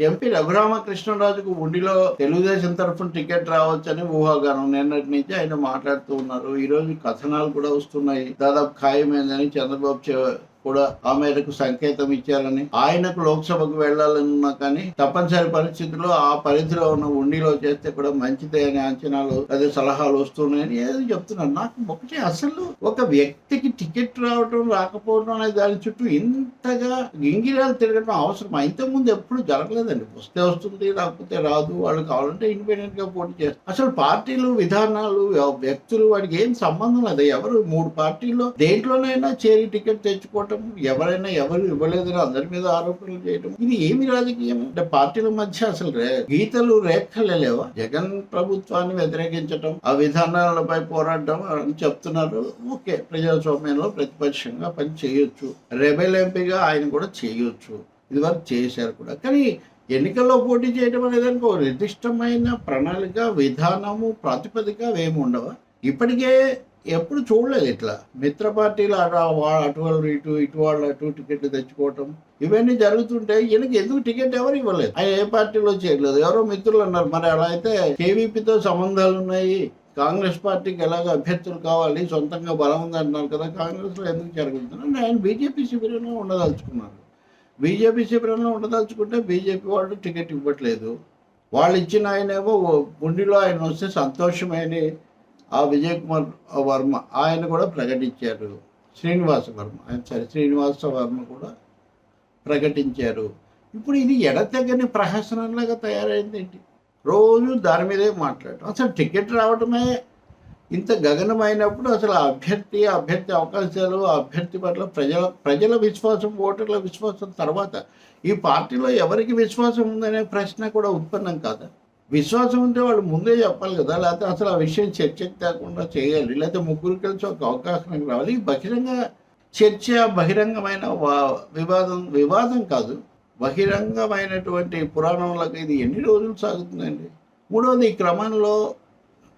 MP రఘురామకృష్ణరాజుకు ఉండిలో Telugu Desam తరఫున ticket రావచ్చని ఊహాగానం. నిన్నటి నుంచి ఆయన మాట్లాడుతూ ఉన్నారు. ఈ రోజు కథనాలు కూడా వస్తున్నాయి. దాదాపు ఖాయమైందని చంద్రబాబు కూడా ఆ మేరకు సంకేతం ఇచ్చారని ఆయనకు లోక్సభకు వెళ్ళాలన్నా కానీ తప్పనిసరి పరిస్థితుల్లో ఆ పరిధిలో ఉన్న ఉండిలో చేస్తే కూడా మంచిదే అనే అంచనాలు అదే సలహాలు వస్తున్నాయని ఏదో చెప్తున్నారు. నాకు ఒకటి అసలు ఒక వ్యక్తికి టికెట్ రావటం రాకపోవడం అనే దాని చుట్టూ ఇంతగా గింగిరాలు తిరగడం అవసరం ఇంతకుముందు ఎప్పుడు జరగలేదండి. వస్తే వస్తుంది రాకపోతే రాదు వాళ్ళు కావాలంటే ఇండిపెండెంట్గా పోటీ చేస్తారు. అసలు పార్టీలు విధానాలు వ్యక్తులు వాడికి ఏం సంబంధం లేదు. ఎవరు మూడు పార్టీల్లో దేంట్లోనైనా చేరి టికెట్ తెచ్చుకోవటం ఎవరైనా ఎవరు ఇవ్వలేదని అందరి మీద ఆరోపణలు చేయటం. ఇది ఏమి రాజకీయం? అంటే పార్టీల మధ్య అసలు రే- గీతలు రేఖలు లేవా? జగన్ ప్రభుత్వాన్ని వ్యతిరేకించటం ఆ విధానాలపై పోరాడటం అని చెప్తున్నారు. ఓకే ప్రజాస్వామ్యంలో ప్రతిపక్షంగా పని చేయొచ్చు. రెబెల్ ఎంపీగా ఆయన కూడా చేయొచ్చు. ఇదివరకు చేశారు కూడా. కానీ ఎన్నికల్లో పోటీ చేయడం అనేది ఒక నిర్దిష్టమైన ప్రణాళిక విధానము ప్రాతిపదిక ఏమి ఉండవా? ఇప్పటికే ఎప్పుడు చూడలేదు ఇట్లా. మిత్ర పార్టీలు అటు అటు వాళ్ళు ఇటు ఇటు వాళ్ళు అటు టికెట్లు తెచ్చుకోవటం ఇవన్నీ జరుగుతుంటే ఈయనకి ఎందుకు టికెట్ ఎవరు ఇవ్వలేదు? ఆయన ఏ పార్టీలో చేయలేదు ఎవరో మిత్రులు అన్నారు. మరి అలా అయితే కేవీపీతో సంబంధాలు ఉన్నాయి. కాంగ్రెస్ పార్టీకి ఎలాగ అభ్యర్థులు కావాలి? సొంతంగా బలం ఉంది అంటున్నారు కదా. కాంగ్రెస్లో ఎందుకు జరుగుతుంది ఆయన బీజేపీ శిబిరంలో ఉండదలుచుకున్నారు బీజేపీ శిబిరంలో ఉండదలుచుకుంటే బీజేపీ వాళ్ళు టికెట్ ఇవ్వట్లేదు. వాళ్ళు ఇచ్చిన ఆయనేమో ఉండిలో ఆయన వస్తే సంతోషమని ఆ విజయ్ కుమార్ వర్మ ఆయన కూడా ప్రకటించారు. శ్రీనివాస వర్మ ఆయన సరే శ్రీనివాస వర్మ కూడా ప్రకటించారు. ఇప్పుడు ఇది ఎడతెగని ప్రహసనంలాగా తయారైంది ఏంటి? రోజు దాని మీదే మాట్లాడటం. అసలు టికెట్ రావడమే ఇంత గగనమైనప్పుడు అసలు ఆ అభ్యర్థి అభ్యర్థి అవకాశాలు అభ్యర్థి పట్ల ప్రజల ప్రజల విశ్వాసం ఓటర్ల విశ్వాసం తర్వాత ఈ పార్టీలో ఎవరికి విశ్వాసం ఉందనే ప్రశ్న కూడా ఉత్పన్నం కాదా? విశ్వాసం ఉంటే వాళ్ళు ముందే చెప్పాలి కదా లేకపోతే అసలు ఆ విషయం చర్చకు తేకుండా చేయాలి లేకపోతే ముగ్గురు కలిసి ఒక అవకాశం రావాలి. బహిరంగ చర్చ బహిరంగమైన వా- వివాదం వివాదం కాదు బహిరంగమైనటువంటి పురాణంలకు ఇది ఎన్ని రోజులు సాగుతుందండి? మూడవది ఈ క్రమంలో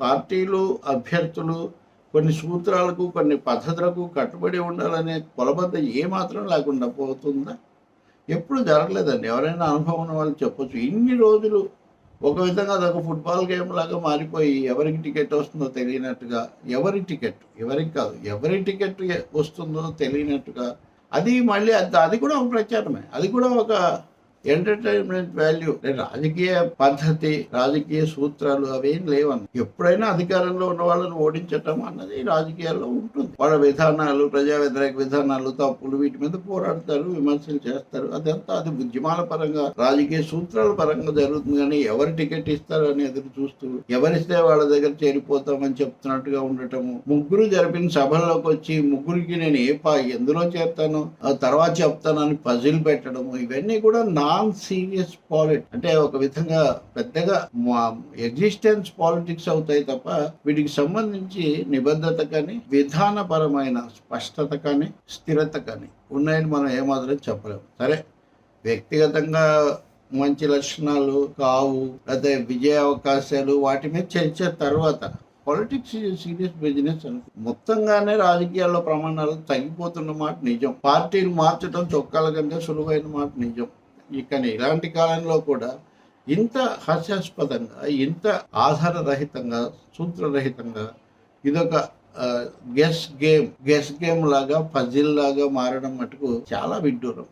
పార్టీలు అభ్యర్థులు కొన్ని సూత్రాలకు కొన్ని పద్ధతులకు కట్టుబడి ఉండాలనే కొలబద్ద ఏమాత్రం లేకుండా పోతుందా? ఎప్పుడు జరగలేదండి. ఎవరైనా అనుభవం ఉన్న వాళ్ళు చెప్పొచ్చు. ఇన్ని రోజులు ఒక విధంగా అదొక ఫుట్బాల్ గేమ్ లాగా మారిపోయి ఎవరికి టికెట్ వస్తుందో తెలియనట్టుగా ఎవరి టికెట్ ఎవరికి కాదు ఎవరి టికెట్ వస్తుందో తెలియనట్టుగా అది మళ్ళీ అది అది కూడా ఒక ప్రచారమే. అది కూడా ఒక ఎంటర్టైన్మెంట్ వాల్యూ రాజకీయ పద్ధతి రాజకీయ సూత్రాలు అవేం లేవన్న ఎప్పుడైనా అధికారంలో ఉన్న వాళ్ళని ఓడించటం అన్నది రాజకీయాల్లో ఉంటుంది. వాళ్ళ విధానాలు ప్రజా వ్యతిరేక విధానాలు తప్పులు వీటి మీద పోరాడతారు విమర్శలు చేస్తారు. అదంతా అది ఉద్యమాల పరంగా రాజకీయ సూత్రాల పరంగా జరుగుతుంది కానీ ఎవరు టికెట్ ఇస్తారు అని ఎదురు చూస్తూ ఎవరిస్తే వాళ్ళ దగ్గర చేరిపోతామని చెప్తున్నట్టుగా ఉండటము. ముగ్గురు జరిపిన సభల్లోకి వచ్చి ముగ్గురికి నేను ఏ పా ఎందులో చేస్తాను తర్వాత చెప్తానని పజిల్ పెట్టడము. ఇవన్నీ కూడా నాన్ సీరియస్ పాలిట్ అంటే ఒక విధంగా పెద్దగా ఎగ్జిస్టెన్స్ పాలిటిక్స్ అవుతాయి తప్ప వీటికి సంబంధించి నిబద్ధత కానీ భాషాపరమైన స్పష్టత కానీ స్థిరత కానీ ఉన్నాయని మనం ఏమాత్రం చెప్పలేము సరే వ్యక్తిగతంగా మంచి లక్షణాలు కావు లేదా విజయ అవకాశాలు వాటి మీద చర్చ తర్వాత పాలిటిక్స్ సీరియస్ బిజినెస్ మొత్తంగానే రాజకీయాల్లో ప్రమాణాలు తగ్గిపోతున్న మాట నిజం. పార్టీలు మార్చడం చొక్కాల కంటే సులువైన మాట నిజం. ఇక ఇలాంటి కాలంలో కూడా ఇంత హాస్యాస్పదంగా ఇంత ఆధారరహితంగా సూత్రరహితంగా ఇదొక గెస్ గేమ్ గెస్ గేమ్ లాగా పజిల్ లాగా మారడం మటుకు చాలా విడ్డూరం.